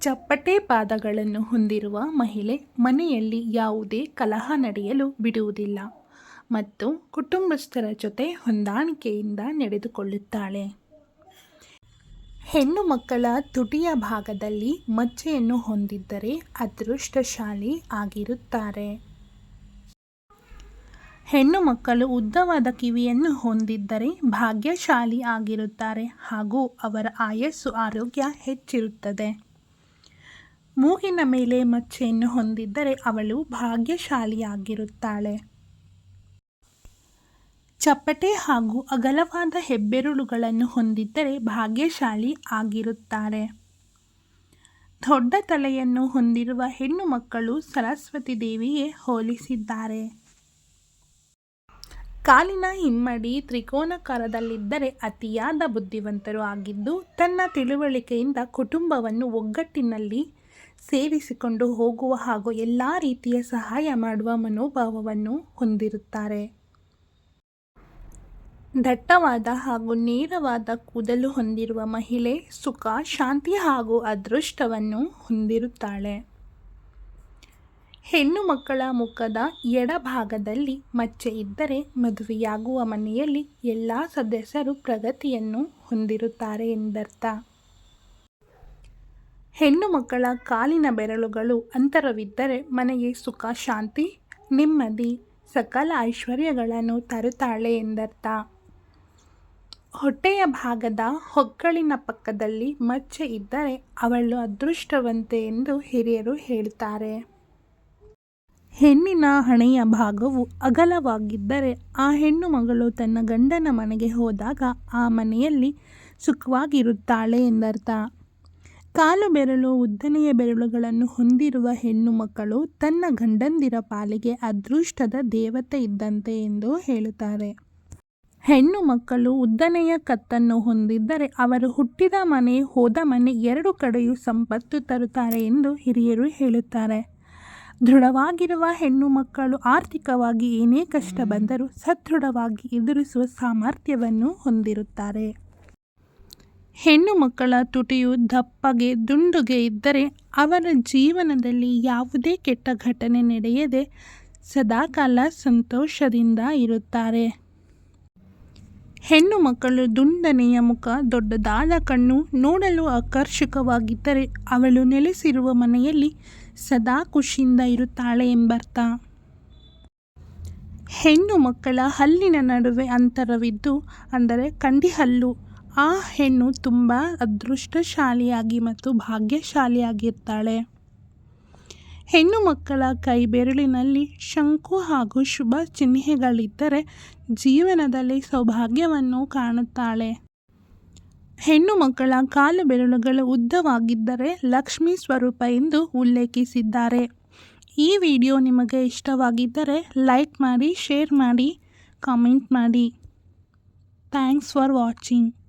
ಚಪ್ಪಟೆ ಪಾದಗಳನ್ನು ಹೊಂದಿರುವ ಮಹಿಳೆ ಮನೆಯಲ್ಲಿ ಯಾವುದೇ ಕಲಹ ನಡೆಯಲು ಬಿಡುವುದಿಲ್ಲ ಮತ್ತು ಕುಟುಂಬಸ್ಥರ ಜೊತೆ ಹೊಂದಾಣಿಕೆಯಿಂದ ನಡೆದುಕೊಳ್ಳುತ್ತಾಳೆ. ಹೆಣ್ಣು ಮಕ್ಕಳ ತುಟಿಯ ಭಾಗದಲ್ಲಿ ಮಚ್ಚೆಯನ್ನು ಹೊಂದಿದ್ದರೆ ಅದೃಷ್ಟಶಾಲಿ ಆಗಿರುತ್ತಾರೆ. ಹೆಣ್ಣು ಮಕ್ಕಳು ಉದ್ದವಾದ ಕಿವಿಯನ್ನು ಹೊಂದಿದ್ದರೆ ಭಾಗ್ಯಶಾಲಿ ಆಗಿರುತ್ತಾರೆ ಹಾಗೂ ಅವರ ಆಯಸ್ಸು ಆರೋಗ್ಯ ಹೆಚ್ಚಿರುತ್ತದೆ. ಮೂಗಿನ ಮೇಲೆ ಮಚ್ಚೆಯನ್ನು ಹೊಂದಿದ್ದರೆ ಅವಳು ಭಾಗ್ಯಶಾಲಿಯಾಗಿರುತ್ತಾಳೆ. ಚಪ್ಪಟೆ ಹಾಗೂ ಅಗಲವಾದ ಹೆಬ್ಬೆರಳುಗಳನ್ನು ಹೊಂದಿದ್ದರೆ ಭಾಗ್ಯಶಾಲಿ ಆಗಿರುತ್ತಾರೆ. ದೊಡ್ಡ ತಲೆಯನ್ನು ಹೊಂದಿರುವ ಹೆಣ್ಣು ಮಕ್ಕಳು ಸರಸ್ವತಿ ದೇವಿಗೆ ಹೋಲಿಸಿದ್ದಾರೆ. ಕಾಲಿನ ಹಿಮ್ಮಡಿ ತ್ರಿಕೋನಾಕಾರದಲ್ಲಿದ್ದರೆ ಅತಿಯಾದ ಬುದ್ಧಿವಂತರು ಆಗಿದ್ದು, ತನ್ನ ತಿಳುವಳಿಕೆಯಿಂದ ಕುಟುಂಬವನ್ನು ಒಗ್ಗಟ್ಟಿನಲ್ಲಿ ಸೇರಿಸಿಕೊಂಡು ಹೋಗುವ ಹಾಗೂ ಎಲ್ಲ ರೀತಿಯ ಸಹಾಯ ಮಾಡುವ ಮನೋಭಾವವನ್ನು ಹೊಂದಿರುತ್ತಾರೆ. ದಟ್ಟವಾದ ಹಾಗೂ ನೇರವಾದ ಕೂದಲು ಹೊಂದಿರುವ ಮಹಿಳೆ ಸುಖ, ಶಾಂತಿ ಹಾಗೂ ಅದೃಷ್ಟವನ್ನು ಹೊಂದಿರುತ್ತಾಳೆ. ಹೆಣ್ಣು ಮಕ್ಕಳ ಮುಖದ ಎಡಭಾಗದಲ್ಲಿ ಮಚ್ಚೆ ಇದ್ದರೆ ಮದುವೆಯಾಗುವ ಮನೆಯಲ್ಲಿ ಎಲ್ಲ ಸದಸ್ಯರು ಪ್ರಗತಿಯನ್ನು ಹೊಂದಿರುತ್ತಾರೆ ಎಂದರ್ಥ. ಹೆಣ್ಣು ಮಕ್ಕಳ ಕಾಲಿನ ಬೆರಳುಗಳು ಅಂತರವಿದ್ದರೆ ಮನೆಗೆ ಸುಖ, ಶಾಂತಿ, ನೆಮ್ಮದಿ, ಸಕಲ ಐಶ್ವರ್ಯಗಳನ್ನು ತರುತ್ತಾಳೆ ಎಂದರ್ಥ. ಹೊಟ್ಟೆಯ ಭಾಗದ ಹೊಕ್ಕಳಿನ ಪಕ್ಕದಲ್ಲಿ ಮಚ್ಚೆ ಇದ್ದರೆ ಅವಳು ಅದೃಷ್ಟವಂತೆ ಎಂದು ಹಿರಿಯರು ಹೇಳುತ್ತಾರೆ ಹೆಣ್ಣಿನ ಹಣೆಯ ಭಾಗವು ಅಗಲವಾಗಿದ್ದರೆ ಆ ಹೆಣ್ಣು ಮಗಳು ತನ್ನ ಗಂಡನ ಮನೆಗೆ ಹೋದಾಗ ಆ ಮನೆಯಲ್ಲಿ ಸುಖವಾಗಿರುತ್ತಾಳೆ ಎಂದರ್ಥ. ಕಾಲು ಬೆರಳು ಉದ್ದನೆಯ ಬೆರಳುಗಳನ್ನು ಹೊಂದಿರುವ ಹೆಣ್ಣು ಮಕ್ಕಳು ತನ್ನ ಗಂಡಂದಿರ ಪಾಲಿಗೆ ಅದೃಷ್ಟದ ದೇವತೆ ಇದ್ದಂತೆ ಎಂದು ಹೇಳುತ್ತಾರೆ. ಹೆಣ್ಣು ಮಕ್ಕಳು ಉದ್ದನೆಯ ಕತ್ತನ್ನು ಹೊಂದಿದ್ದರೆ ಅವರು ಹುಟ್ಟಿದ ಮನೆ, ಹೋದ ಮನೆ ಎರಡು ಕಡೆಯೂ ಸಂಪತ್ತು ತರುತ್ತಾರೆ ಎಂದು ಹಿರಿಯರು ಹೇಳುತ್ತಾರೆ. ದೃಢವಾಗಿರುವ ಹೆಣ್ಣು ಮಕ್ಕಳು ಆರ್ಥಿಕವಾಗಿ ಏನೇ ಕಷ್ಟ ಬಂದರೂ ಸದೃಢವಾಗಿ ಎದುರಿಸುವ ಸಾಮರ್ಥ್ಯವನ್ನು ಹೊಂದಿರುತ್ತಾರೆ. ಹೆಣ್ಣು ಮಕ್ಕಳ ತುಟಿಯು ದಪ್ಪಗೆ ದುಂಡುಗೆ ಇದ್ದರೆ ಅವರ ಜೀವನದಲ್ಲಿ ಯಾವುದೇ ಕೆಟ್ಟ ಘಟನೆ ನಡೆಯದೆ ಸದಾಕಾಲ ಸಂತೋಷದಿಂದ ಇರುತ್ತಾರೆ. ಹೆಣ್ಣು ಮಕ್ಕಳು ದುಂಡನೆಯ ಮುಖ ದೊಡ್ಡದಾದ ಕಣ್ಣು ನೋಡಲು ಆಕರ್ಷಕವಾಗಿದ್ದರೆ ಅವಳು ನೆಲೆಸಿರುವ ಮನೆಯಲ್ಲಿ ಸದಾ ಖುಷಿಯಿಂದ ಇರುತ್ತಾಳೆ ಎಂಬರ್ಥ. ಹೆಣ್ಣು ಮಕ್ಕಳ ಹಲ್ಲಿನ ನಡುವೆ ಅಂತರವಿದ್ದು, ಅಂದರೆ ಕಂಡಿಹಲ್ಲು ಆ ಹೆಣ್ಣು ತುಂಬ ಅದೃಷ್ಟಶಾಲಿಯಾಗಿ ಮತ್ತು ಭಾಗ್ಯಶಾಲಿಯಾಗಿರ್ತಾಳೆ. ಹೆಣ್ಣು ಮಕ್ಕಳ ಕೈ ಬೆರಳಿನಲ್ಲಿ ಶಂಕು ಹಾಗೂ ಶುಭ ಚಿಹ್ನೆಗಳಿದ್ದರೆ ಜೀವನದಲ್ಲಿ ಸೌಭಾಗ್ಯವನ್ನು ಕಾಣುತ್ತಾಳೆ. ಹೆಣ್ಣು ಮಕ್ಕಳ ಕಾಲು ಬೆರಳುಗಳು ಉದ್ದವಾಗಿದ್ದರೆ ಲಕ್ಷ್ಮೀ ಸ್ವರೂಪ ಎಂದು ಉಲ್ಲೇಖಿಸಿದ್ದಾರೆ. ಈ ವಿಡಿಯೋ ನಿಮಗೆ ಇಷ್ಟವಾಗಿದ್ದರೆ ಲೈಕ್ ಮಾಡಿ, ಶೇರ್ ಮಾಡಿ, ಕಾಮೆಂಟ್ ಮಾಡಿ. Thanks for watching.